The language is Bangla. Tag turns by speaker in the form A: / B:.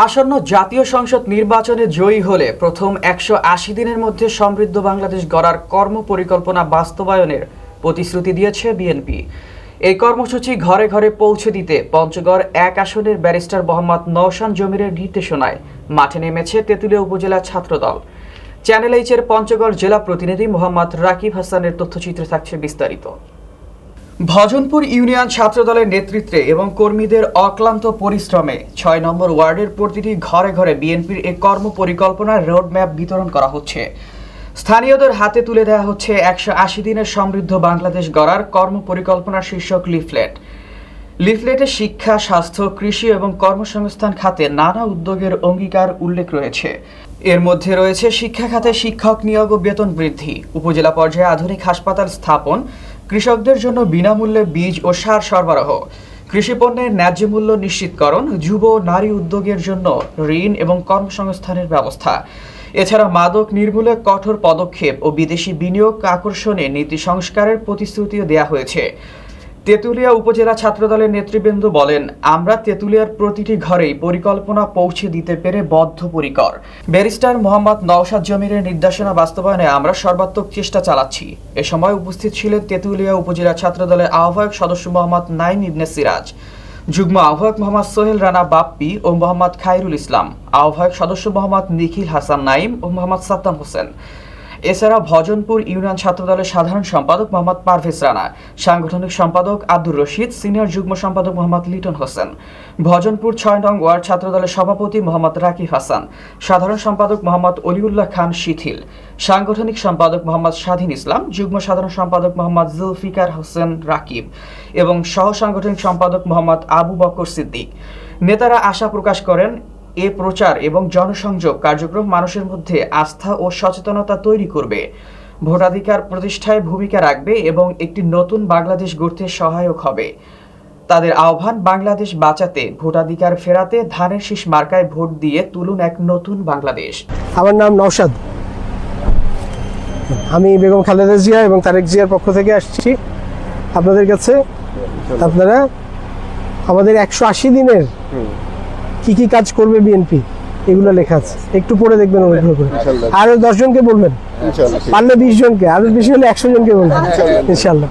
A: আসন্ন জাতীয় সংসদ নির্বাচনে জয়ী হলে প্রথম একশো আশি দিনের মধ্যে সমৃদ্ধ বাংলাদেশ গড়ার কর্ম পরিকল্পনা বাস্তবায়নের প্রতিশ্রুতি দিয়েছে বিএনপি। এই কর্মসূচি ঘরে ঘরে পৌঁছে দিতে পঞ্চগড় এক আসনের ব্যারিস্টার মোহাম্মদ নওশান জমিরের নির্দেশনায় মাঠে নেমেছে তেঁতুলিয়া উপজেলা ছাত্রদল। চ্যানেল এইচের পঞ্চগড় জেলা প্রতিনিধি মোহাম্মদ রাকিব হাসানের তথ্যচিত্রে থাকছে বিস্তারিত। ভজনপুর ইউনিয়ন ছাত্রদলের নেতৃত্বে এবং কর্মীদের অক্লান্ত পরিশ্রমে ছয় নম্বর ওয়ার্ডের প্রতিটি ঘরে ঘরে বিএনপির এই কর্ম পরিকল্পনার রোডম্যাপ বিতরণ করা হচ্ছে। স্থানীয়দের হাতে তুলে দেওয়া হচ্ছে একশো আশি দিনের সমৃদ্ধ বাংলাদেশ গড়ার কর্ম পরিকল্পনা শীর্ষক লিফলেট। লিফলেটে শিক্ষা, স্বাস্থ্য, কৃষি এবং কর্মসংস্থান খাতে নানা উদ্যোগের অঙ্গীকার উল্লেখ রয়েছে। এর মধ্যে রয়েছে শিক্ষা খাতে শিক্ষক নিয়োগ ও বেতন বৃদ্ধি, উপজেলা পর্যায়ে আধুনিক হাসপাতাল স্থাপন কৃষকদের জন্য বিনামূল্যে বীজ ও সার সরবরাহ। কৃষি পণ্যের ন্যায্য মূল্য নিশ্চিতকরণ যুব নারী উদ্যোগের জন্য ঋণ এবং কর্মসংস্থানের ব্যবস্থা। এছাড়া মাদক নির্মূলে কঠোর পদক্ষেপ ও বিদেশি বিনিয়োগ আকর্ষণে নীতি সংস্কারের প্রতিশ্রুতিও দেয়া হয়েছে। তেঁতুলিয়া উপজেলা ছাত্রদলের নেতৃবৃন্দ বলেন, আমরা তেঁতুলিয়ার প্রতিটি ঘরেই পরিকল্পনা পৌঁছে দিতে পেরে বদ্ধপরিকর। ব্যারিস্টার মোহাম্মদ নওশাদ জমিরের নির্দেশনা বাস্তবায়নে আমরা সর্বাত্মক চেষ্টা চালাচ্ছি। এ সময় উপস্থিত ছিলেন তেঁতুলিয়া উপজেলা ছাত্রদলের আহ্বায়ক সদস্য মোহাম্মদ নাইম ইবনে সিরাজ, যুগ্ম আহ্বায়ক মোহাম্মদ সোহেল রানা বাপ্পি ও মোহাম্মদ খায়রুল ইসলাম, আহ্বায়ক সদস্য মোহাম্মদ নিখিল হাসান নাইম ও মোহাম্মদ সাদ্দাম হোসেন। এছাড়া ভজনপুর ইউনিয়ন ছাত্রদলের সাধারণ সম্পাদক মোহাম্মদ পারভেজ রানা, সাংগঠনিক সম্পাদক আব্দুর রশিদ, সিনিয়র যুগ্ম সম্পাদক মোহাম্মদ লিটন হোসেন, ভজনপুর ছয় নং ওয়ার্ড ছাত্রদলের সভাপতি মোহাম্মদ রাকিব হাসান, সাধারণ সম্পাদক মোহাম্মদ অলিউল্লাহ খান শিথিল, সাংগঠনিক সম্পাদক মোহাম্মদ স্বাধীন ইসলাম, যুগ্ম সাধারণ সম্পাদক মোহাম্মদ জুলফিকার হোসেন রাকিব এবং সহ সাংগঠনিক সম্পাদক মোহাম্মদ আবু বকর সিদ্দিক। নেতারা আশা প্রকাশ করেন এ প্রচার এবং জনসংযোগ কার্যক্রম মানুষের মধ্যে আস্থা ও সচেতনতা তৈরি করবে। ভোটাধিকার প্রতিষ্ঠায় ভূমিকা রাখবে এবং একটি নতুন বাংলাদেশ গড়তে সহায়ক হবে। তাদের আহ্বান বাংলাদেশ বাঁচাতে ভোটাধিকার ফেরাতে ধানের শীষ মার্কায় ভোট দিয়ে তুলুন এক নতুন বাংলাদেশ।
B: আমার নাম নওশাদ। আমি বেগম খালেদা জিয়া এবং তারেক জিয়ার পক্ষ থেকে আসছি। আপনাদের কাছে আপনারা আমাদের একশো আশি দিনের কি কি কাজ করবে বিএনপি এগুলো লেখা আছে। একটু পড়ে দেখবেন অনুগ্রহ করে। আরও দশ জনকে বলবেন? পারলে বিশ জনকে আরও বেশি হলে একশো জনকে বলবেন। ইনশাল্লাহ।